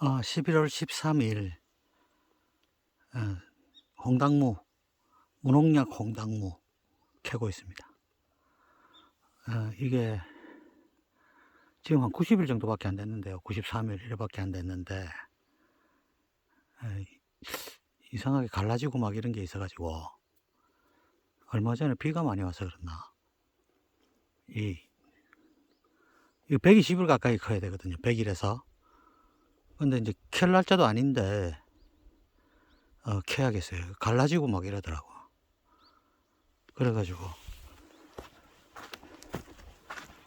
어, 11월 13일 어, 홍당무 문홍약 홍당무 캐고 있습니다. 어, 이게 지금 한 90일 정도밖에 안 됐는데요. 93일 이래밖에 안 됐는데 어, 이상하게 갈라지고 막 이런 게 있어가지고 얼마 전에 비가 많이 와서 그렇나 이 이거 120일 가까이 커야 되거든요. 100일에서 근데 이제 캘 날짜도 아닌데 어, 캐야겠어요. 갈라지고 막 이러더라고. 그래가지고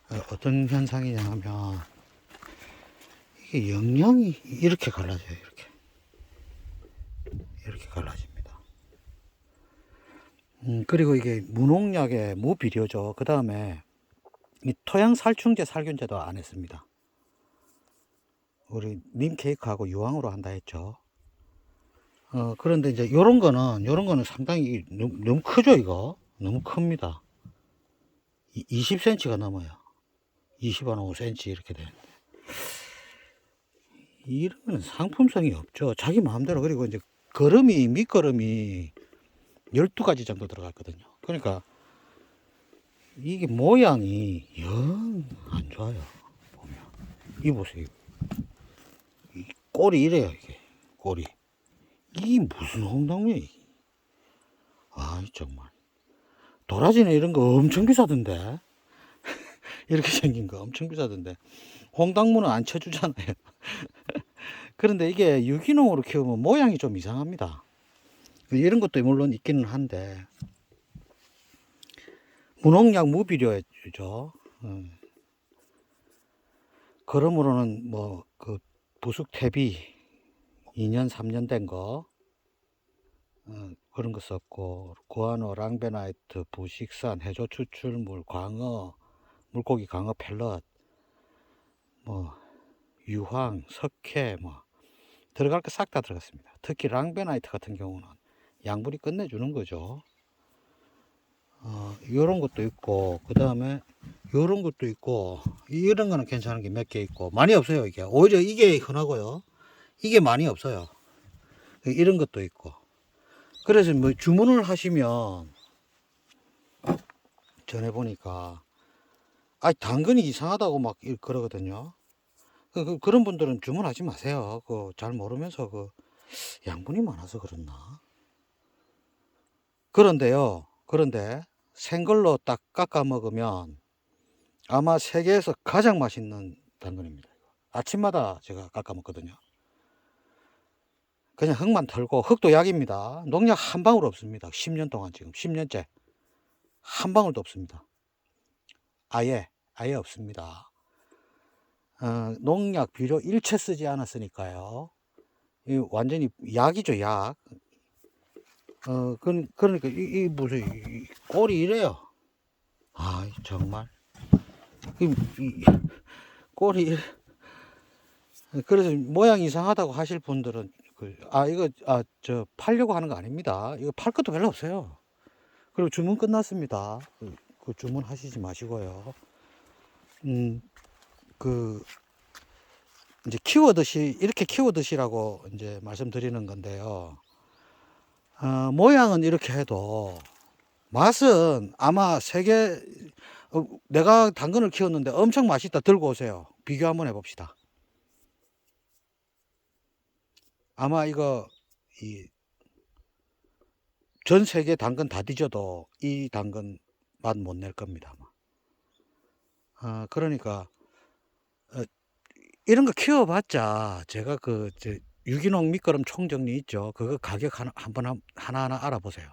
어, 떤 현상이냐 하면 이게 영양이 이렇게 갈라져요. 이렇게 이렇게 갈라집니다. 음, 그리고 이게 무농약의 무비료죠. 그 다음에 이 토양 살충제 살균제도 안 했습니다. 우리 님 케이크하고 유황으로 한다 했죠. 어, 그런데 이제 요런 거는, 요런 거는 상당히 너무, 너무 크죠, 이거? 너무 큽니다. 이, 20cm가 넘어요. 20, 한 5cm 이렇게 되는데. 이런 거는 상품성이 없죠. 자기 마음대로. 그리고 이제 걸음이, 밑걸음이 12가지 정도 들어갔거든요. 그러니까 이게 모양이 영 안 좋아요. 보면. 이 보세요. 이 꼴이 이래요, 이게. 꼴이. 이게 무슨 홍당무야, 이게. 아, 정말. 도라지는 이런 거 엄청 비싸던데. 이렇게 생긴 거 엄청 비싸던데. 홍당무는 안 쳐주잖아요. 그런데 이게 유기농으로 키우면 모양이 좀 이상합니다. 이런 것도 물론 있기는 한데. 무농약 무비료죠. 음. 그러므로는 뭐그 부숙 퇴비 2년 3년 된 거 어, 그런 거 썼고 구안호 랑베나이트 부식산 해조 추출물 광어 물고기 광어 펠럿 뭐 유황 석회 뭐 들어갈 거 싹 다 들어갔습니다. 특히 랑베나이트 같은 경우는 양분이 끝내주는 거죠. 어, 요런 것도 있고, 그 다음에 요런 것도 있고, 이런 거는 괜찮은 게 몇 개 있고, 많이 없어요, 이게. 오히려 이게 흔하고요. 이게 많이 없어요. 이런 것도 있고. 그래서 뭐 주문을 하시면, 전에 보니까, 아, 당근이 이상하다고 막 이- 그러거든요. 그, 그, 그런 분들은 주문하지 마세요. 그, 잘 모르면서 그, 양분이 많아서 그렇나. 그런데요, 그런데 생걸로 딱 깎아 먹으면 아마 세계에서 가장 맛있는 당근입니다. 아침마다 제가 깎아 먹거든요. 그냥 흙만 털고 흙도 약입니다. 농약 한 방울 없습니다. 10년 동안 지금 10년째 한 방울도 없습니다. 아예 아예 없습니다. 어, 농약 비료 일체 쓰지 않았으니까요. 이 완전히 약이죠 약. 어, 그, 그러니까, 이, 이 무슨, 이, 이 꼴이 이래요. 아, 정말. 이래. 그래서 모양 이상하다고 하실 분들은, 그, 아, 이거, 아, 저, 팔려고 하는 거 아닙니다. 이거 팔 것도 별로 없어요. 그리고 주문 끝났습니다. 그, 그 주문 하시지 마시고요. 음, 그, 이제 키워드시, 이렇게 키워드시라고 이제 말씀드리는 건데요. 어, 모양은 이렇게 해도 맛은 아마 세계 어, 내가 당근을 키웠는데 엄청 맛있다 들고 오세요. 비교 한번 해봅시다. 아마 이거 이 전 세계 당근 다 뒤져도 이 당근 맛 못 낼 겁니다. 아마. 어, 그러니까 어, 이런 거 키워봤자 제가 그 저, 유기농 밑거름 총정리 있죠. 그거 가격 하나, 한번 한- 하나하나 알아보세요.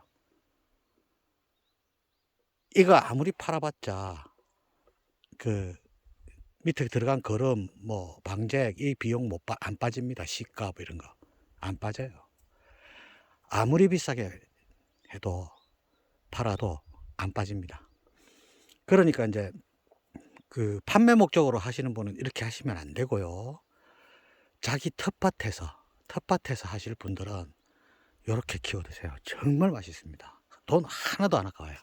이거 아무리 팔아봤자 그 밑에 들어간 거름 뭐 방제 이 비용 못 빠, 안 빠집니다. 시값 이런 거 안 빠져요. 아무리 비싸게 해도 팔아도 안 빠집니다. 그러니까 이제 그 판매 목적으로 하시는 분은 이렇게 하시면 안 되고요. 자기 텃밭에서 텃밭에서 하실 분들은 이렇게 키워 드세요. 정말 맛있습니다. 돈 하나도 안 아까워요.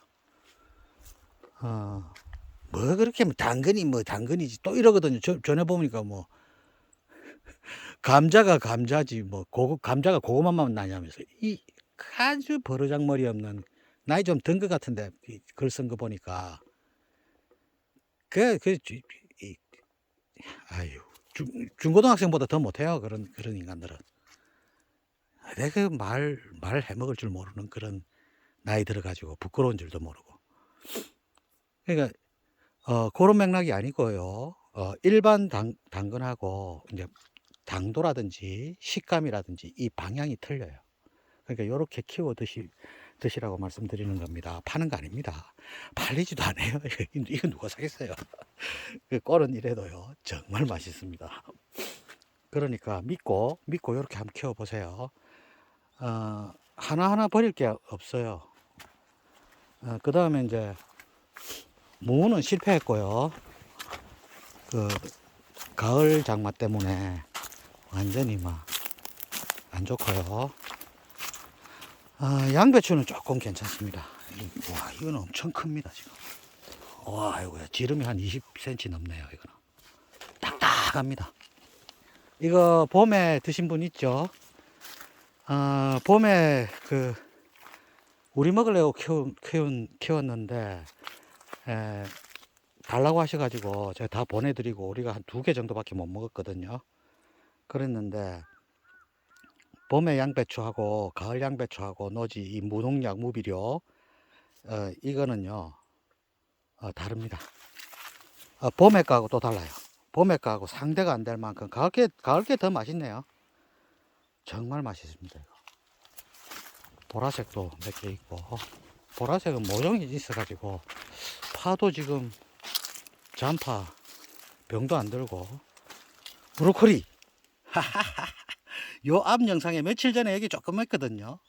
어, 뭐 그렇게 뭐 당근이 뭐 당근이지. 또 이러거든요. 저, 전에 보니까 뭐 감자가 감자지 뭐 고구 감자가 고구마만 나냐면서 이 아주 버르장머리 없는 나이 좀 든 것 같은데 이글쓴 거 보니까. 그그 이 아유 중, 중고등학생보다 더 못해요 그런 그런 인간들은. 내가 말말 해먹을 줄 모르는 그런 나이 들어가지고 부끄러운 줄도 모르고 그러니까 어 그런 맥락이 아니고요 어 일반 당, 당근하고 이제 당도라든지 식감이라든지 이 방향이 틀려요. 그러니까 요렇게 키워 드시, 드시라고 말씀드리는 겁니다. 파는 거 아닙니다. 팔리지도 않아요. 이거 누가 사겠어요. 그 꼴은 이래도요. 정말 맛있습니다. 그러니까 믿고, 믿고 요렇게 한번 키워보세요. 어, 하나하나 버릴 게 없어요. 어, 그 다음에 이제, 무는 실패했고요. 그, 가을 장마 때문에 완전히 막 안 좋고요. 아, 양배추는 조금 괜찮습니다. 이- 와, 이거는 엄청 큽니다, 지금. 와, 이거야. 지름이 한 20cm 넘네요, 이거는. 딱딱합니다. 이거 봄에 드신 분 있죠? 아, 봄에 그, 우리 먹으려고 키운, 키운, 키웠는데, 에, 달라고 하셔가지고 제가 다 보내드리고 우리가 한 두 개 정도밖에 못 먹었거든요. 그랬는데 봄에 양배추하고 가을 양배추하고 노지 이 무농약 무비료 어, 이거는요 어, 다릅니다. 어, 봄에 거하고 또 달라요. 봄에 거하고 상대가 안 될 만큼 가을 게 가을 게 더 맛있네요. 정말 맛있습니다. 이거. 보라색도 몇 개 있고 보라색은 모종이 있어가지고 파도 지금 잔파 병도 안 들고. 브로콜리. 요 앞 영상에 며칠 전에 여기 조금 했거든요.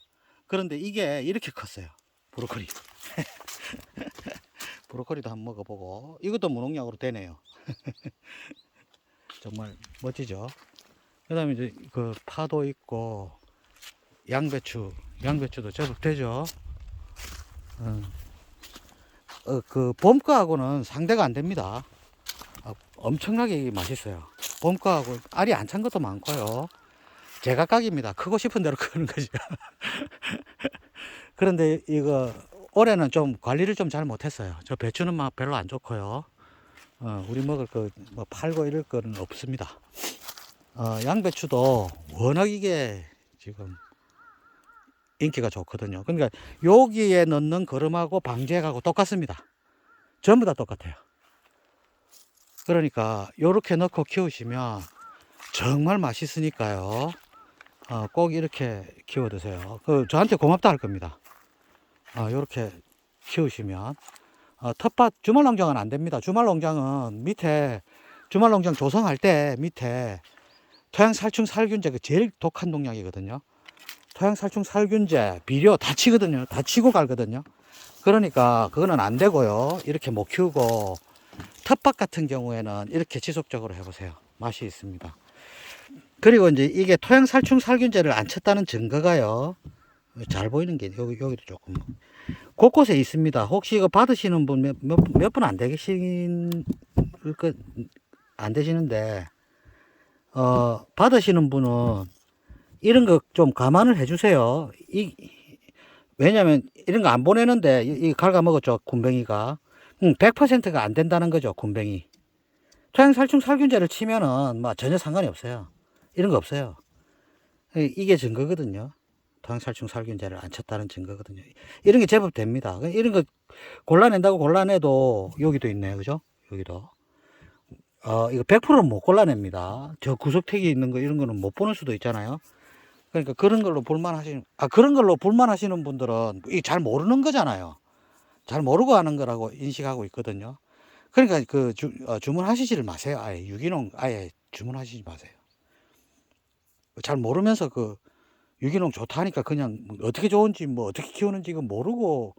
그런데 이게 이렇게 컸어요. 브로콜리. 브로콜리도 한번 먹어보고. 이것도 무농약으로 되네요. 정말 멋지죠? 그 다음에 이제 그 파도 있고 양배추 양배추도 제법 되죠? 어. 어, 그 봄거하고는 상대가 안 됩니다. 어, 엄청나게 맛있어요. 봄거하고 알이 안 찬 것도 많고요. 제각각입니다. 크고 싶은 대로 크는 거죠. 그런데 이거 올해는 좀 관리를 좀 잘 못했어요. 저 배추는 막 별로 안 좋고요. 어, 우리 먹을 거 뭐 팔고 이럴 거는 없습니다. 어, 양배추도 워낙 이게 지금 인기가 좋거든요. 그러니까 여기에 넣는 거름하고 방제하고 똑같습니다. 전부 다 똑같아요. 그러니까 이렇게 넣고 키우시면 정말 맛있으니까요. 어, 꼭 이렇게 키워 드세요. 그 저한테 고맙다 할 겁니다. 어, 이렇게 키우시면 어, 텃밭 주말 농장은 안 됩니다. 주말 농장은 밑에 주말 농장 조성할 때 밑에 토양 살충 살균제 그 제일 독한 농약이거든요. 토양살충 살균제, 비료 다 치거든요. 다 치고 갈거든요. 그러니까 그거는 안 되고요. 이렇게 못 키우고 텃밭 같은 경우에는 이렇게 지속적으로 해보세요. 맛이 있습니다. 그리고 이제 이게 토양살충 살균제를 안 쳤다는 증거가요. 잘 보이는 게 여기 여기도 조금 곳곳에 있습니다. 혹시 이거 받으시는 분몇분안 되신 안 되시는데 어 받으시는 분은 이런 거 좀 감안을 해주세요. 이, 왜냐면 이런 거 안 보내는데 이, 이 갉아 먹었죠. 군뱅이가. 음, 100%가 안 된다는 거죠. 군뱅이. 토양살충 살균제를 치면은 뭐 전혀 상관이 없어요. 이런 거 없어요. 이- 이게 증거거든요. 토양살충 살균제를 안 쳤다는 증거거든요. 이런 게 제법 됩니다. 이런 거 골라낸다고 골라내도 여기도 있네요. 그죠? 여기도. 어, 이거 100%는 못 골라냅니다. 저 구석택이 있는 거 이런 거는 못 보낼 수도 있잖아요. 그러니까 그런 걸로 불만하시는 아 그런 걸로 불만하시는 분들은 이 잘 모르는 거잖아요. 잘 모르고 하는 거라고 인식하고 있거든요. 그러니까 그 주, 어, 주문하시지를 마세요. 아예 유기농 아예 주문하시지 마세요. 잘 모르면서 그 유기농 좋다 하니까 그냥 뭐 어떻게 좋은지 뭐 어떻게 키우는지 그 모르고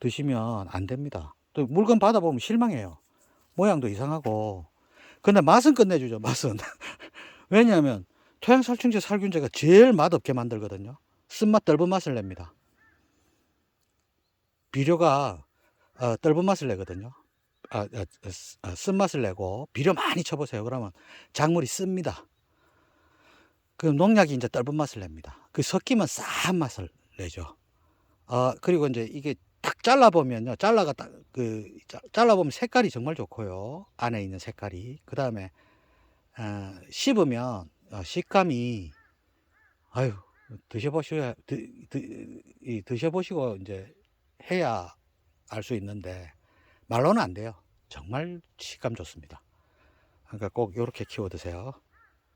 드시면 안 됩니다. 또 물건 받아보면 실망해요. 모양도 이상하고. 근데 맛은 끝내주죠. 맛은. 왜냐하면 토양살충제 살균제가 제일 맛없게 만들거든요. 쓴맛 떫은 맛을 냅니다. 비료가 어, 떫은 맛을 내거든요. 아, 아, 아, 쓴맛을 내고 비료 많이 쳐보세요. 그러면 작물이 씁니다. 그럼 농약이 이제 떫은 맛을 냅니다. 그 섞이면 싸한 맛을 내죠. 어, 그리고 이제 이게 딱 잘라보면요. 잘라가 딱, 그, 자- 잘라보면 색깔이 정말 좋고요. 안에 있는 색깔이. 그 다음에, 어, 씹으면 어, 식감이, 아유, 드셔보셔야, 드, 드, 이 드셔보시고 이제 해야 알 수 있는데, 말로는 안 돼요. 정말 식감 좋습니다. 그러니까 꼭 이렇게 키워 드세요.